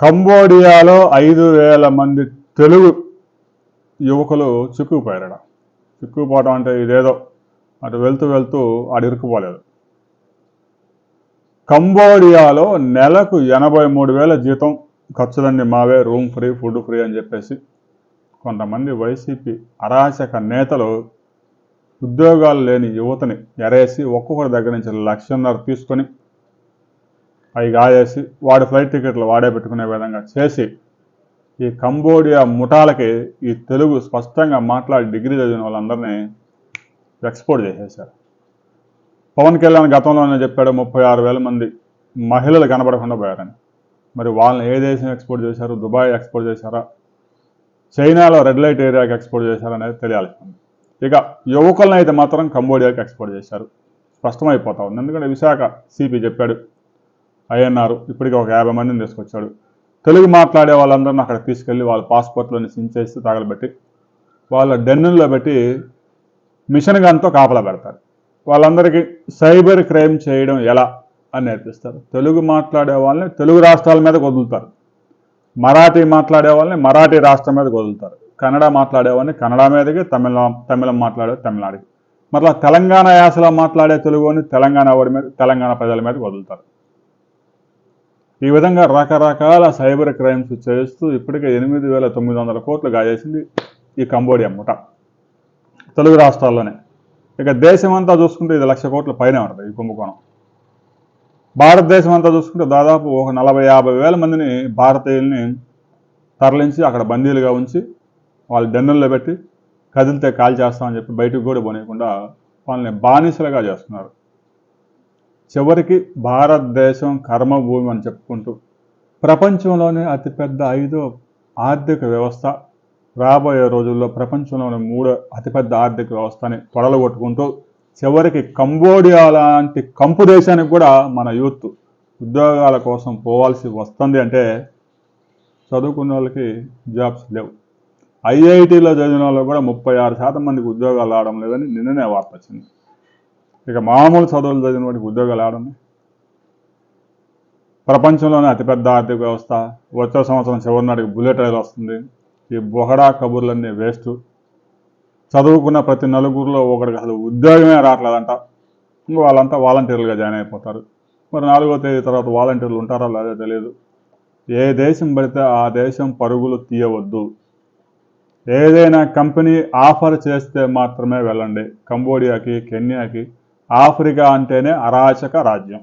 కంబోడియాలో ఐదు వేల మంది తెలుగు యువకులు చిక్కుకుపోయారట. చిక్కుకుపోవడం అంటే ఇదేదో అటు వెళ్తూ వెళ్తూ ఆడు ఇరుక్కుపోలేదు. కంబోడియాలో నెలకు ఎనభై మూడు వేల జీతం ఖర్చులన్నీ మావే రూమ్ ఫ్రీ ఫుడ్ ఫ్రీ అని చెప్పేసి కొంతమంది వైసీపీ అరాచక నేతలు ఉద్యోగాలు లేని యువతని ఎరేసి ఒక్కొక్కరి దగ్గర నుంచి లక్షన్నర తీసుకొని అవి గాయేసి వాడి ఫ్లైట్ టికెట్లు వాడే పెట్టుకునే విధంగా చేసి ఈ కంబోడియా ముఠాలకి ఈ తెలుగు స్పష్టంగా మాట్లాడి డిగ్రీ చదివిన వాళ్ళందరినీ ఎక్స్పోర్ట్ చేసేశారు. పవన్ కళ్యాణ్ గతంలోనే చెప్పాడు ముప్పై ఆరు వేల మంది మహిళలు కనబడకుండా పోయారని. మరి వాళ్ళని ఏ దేశం ఎక్స్పోర్ట్ చేశారు దుబాయ్ ఎక్స్పోర్ట్ చేశారా చైనాలో రెడ్ లైట్ ఏరియాకి ఎక్స్పోర్ట్ చేశారనేది తెలియాలి. ఇక యువకులను అయితే మాత్రం కంబోడియాకి ఎక్స్పోర్ట్ చేశారు. స్పష్టమైపోతా ఉంది. ఎందుకంటే విశాఖ సిపి చెప్పాడు అయ్యన్నారు ఇప్పటికీ ఒక యాభై మందిని తీసుకొచ్చాడు. తెలుగు మాట్లాడే వాళ్ళందరిని అక్కడ తీసుకెళ్ళి వాళ్ళ పాస్పోర్ట్లోని సించేసి తగలబెట్టి వాళ్ళ డెన్నుల్లో పెట్టి మిషన్ గన్తో కాపలా పెడతారు. వాళ్ళందరికీ సైబర్ క్రైమ్ చేయడం ఎలా అని నేర్పిస్తారు. తెలుగు మాట్లాడే వాళ్ళని తెలుగు రాష్ట్రాల మీద వదులుతారు మరాఠీ మాట్లాడే వాళ్ళని మరాఠీ రాష్ట్రం మీద వదులుతారు కన్నడ మాట్లాడేవాడిని కన్నడ మీదకి తమిళ తమిళం మాట్లాడే తమిళనాడుకి. మరలా తెలంగాణ యాసలో మాట్లాడే తెలుగుని తెలంగాణ వాడి మీద తెలంగాణ ప్రజల మీద వదులుతారు. ఈ విధంగా రకరకాల సైబర్ క్రైమ్స్ చేస్తూ ఇప్పటికే ఎనిమిది వేల తొమ్మిది వందల కోట్లు గాయేసింది ఈ కంబోడియా ముఠ తెలుగు రాష్ట్రాల్లోనే. ఇక దేశం అంతా చూసుకుంటే ఇది లక్ష కోట్ల పైనే ఉంటుంది ఈ కుంభకోణం. భారతదేశం అంతా చూసుకుంటే దాదాపు ఒక నలభై యాభై వేల మందిని భారతీయుల్ని తరలించి అక్కడ బందీలుగా ఉంచి వాళ్ళ డెన్నుల్లో పెట్టి కదిలితే కాల్ చేస్తామని చెప్పి బయటకు కూడా పోనీయకుండా వాళ్ళని బానిసలుగా చేస్తున్నారు. చివరికి భారతదేశం కర్మభూమి అని చెప్పుకుంటూ ప్రపంచంలోనే అతిపెద్ద ఐదో ఆర్థిక వ్యవస్థ. రాబోయే రోజుల్లో ప్రపంచంలోని మూడో అతిపెద్ద ఆర్థిక వ్యవస్థని కొట్టుకుంటూ చివరికి కంబోడియా లాంటి కంపు దేశానికి కూడా మన యూత్ ఉద్యోగాల కోసం పోవాల్సి వస్తుంది అంటే చదువుకున్న వాళ్ళకి జాబ్స్ లేవు. ఐఐటీలో చదివిన వాళ్ళు కూడా ముప్పై ఆరు శాతం మందికి ఉద్యోగాలు రావడం లేదని నిన్ననే వార్త వచ్చింది. ఇక మామూలు చదువులు చదివిన వాడికి ఉద్యోగాలు రావడం ప్రపంచంలోనే అతిపెద్ద ఆర్థిక వ్యవస్థ. వచ్చే సంవత్సరం చివరి నాటికి బుల్లెట్ రైలు వస్తుంది. ఈ బొహడా కబుర్లన్నీ వేస్ట్. చదువుకున్న ప్రతి నలుగురిలో ఒకరికి అసలు ఉద్యోగమే రావట్లేదంట. ఇంక వాళ్ళంతా వాలంటీర్లుగా జాయిన్ అయిపోతారు. మరి నాలుగో తేదీ తర్వాత వాలంటీర్లు ఉంటారో లేదో తెలియదు ఏ దేశం పడితే ఆ దేశం పరుగులు తీయవద్దు. ఏదైనా కంపెనీ ఆఫర్ చేస్తే మాత్రమే వెళ్ళండి. కంబోడియాకి కెన్యాకి ఆఫ్రికా అంటేనే అరాచక రాజ్యం.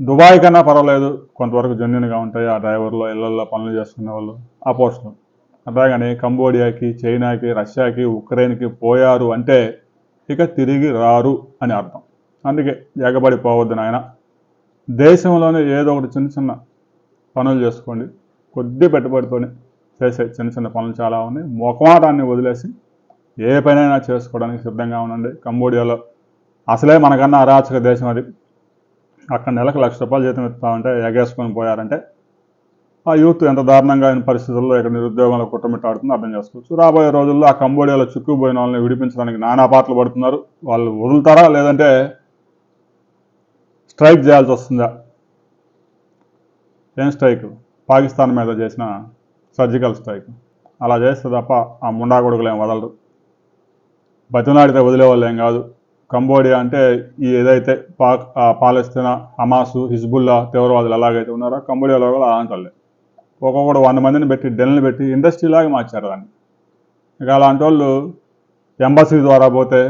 దుబాయ్ కన్నా పర్వాలేదు కొంతవరకు జెన్యున్గా ఉంటాయి ఆ డ్రైవర్లో ఇళ్ళలో పనులు చేసుకునే వాళ్ళు ఆ పోస్టులు. అట్లాగని కంబోడియాకి చైనాకి రష్యాకి ఉక్రెయిన్కి పోయారు అంటే ఇక తిరిగి రారు అని అర్థం. అందుకే ఎగబడి పోవద్దు నాయన. దేశంలోనే ఏదో ఒకటి చిన్న చిన్న పనులు చేసుకోండి. కొద్ది పెట్టుబడితోనే చేసే చిన్న చిన్న పనులు చాలా ఉన్నాయి. ముఖమాటాన్ని వదిలేసి ఏ పనైనా చేసుకోవడానికి సిద్ధంగా ఉండండి. కంబోడియాలో అసలే మనకన్నా అరాచక దేశం అది. అక్కడ నెలకు లక్ష రూపాయలు జీతం ఇస్తామంటే ఎగేసుకొని పోయారంటే ఆ యూత్ ఎంత దారుణంగా అయిన పరిస్థితుల్లో ఇక్కడ నిరుద్యోగంలో కుట్టమిట్టాడుతుందో అర్థం చేసుకోవచ్చు. రాబోయే రోజుల్లో ఆ కంబోడియాలో చిక్కుపోయిన వాళ్ళని విడిపించడానికి నానా పాటలు పడుతున్నారు. వాళ్ళు వదులుతారా లేదంటే స్ట్రైక్ చేయాల్సి వస్తుందా? ఏం స్ట్రైక్? పాకిస్తాన్ మీద చేసిన సర్జికల్ స్ట్రైక్. అలా చేస్తే తప్ప ఆ ముండా కొడుకులు ఏం వదలరు. బతినాడితే వదిలేవాళ్ళు ఏం కాదు. కంబోడియా అంటే ఈ ఏదైతే పాక్ పాలస్తీనా హమాసు హిజ్బుల్లా తీవ్రవాదులు ఎలాగైతే ఉన్నారో కంబోడియాలో కూడా అలాంటి వాళ్ళే. ఒక్కొక్కడు వంద మందిని పెట్టి డెన్లు పెట్టి ఇండస్ట్రీ లాగా మార్చారు దాన్ని. ఇక అలాంటి వాళ్ళు ఎంబసీ ద్వారా పోతే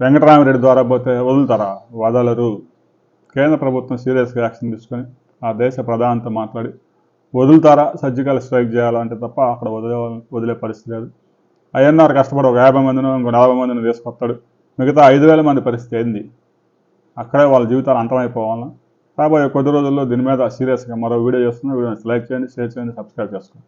వెంకటరామరెడ్డి ద్వారా పోతే వదులుతారా? వదలరు. కేంద్ర ప్రభుత్వం సీరియస్గా యాక్షన్ తీసుకొని ఆ దేశ ప్రధానితో మాట్లాడి వదులుతారా? సర్జికల్ స్ట్రైక్ చేయాలంటే తప్ప అక్కడ వదిలే వదిలే పరిస్థితి లేదు. ఐఎన్ఆర్ కష్టపడి ఒక యాభై మందిని ఇంకో నలభై మందిని తీసుకొస్తాడు. మిగతా ఐదు వేల మంది పరిస్థితి ఏంది? అక్కడే వాళ్ళ జీవితాలు అంతమైపోవాలా? రాబోయే కొద్ది రోజుల్లో దీని మీద సీరియస్గా మరో వీడియో చేస్తున్నా. వీడియో లైక్ చేయండి షేర్ చేయండి సబ్స్క్రైబ్ చేసుకోండి.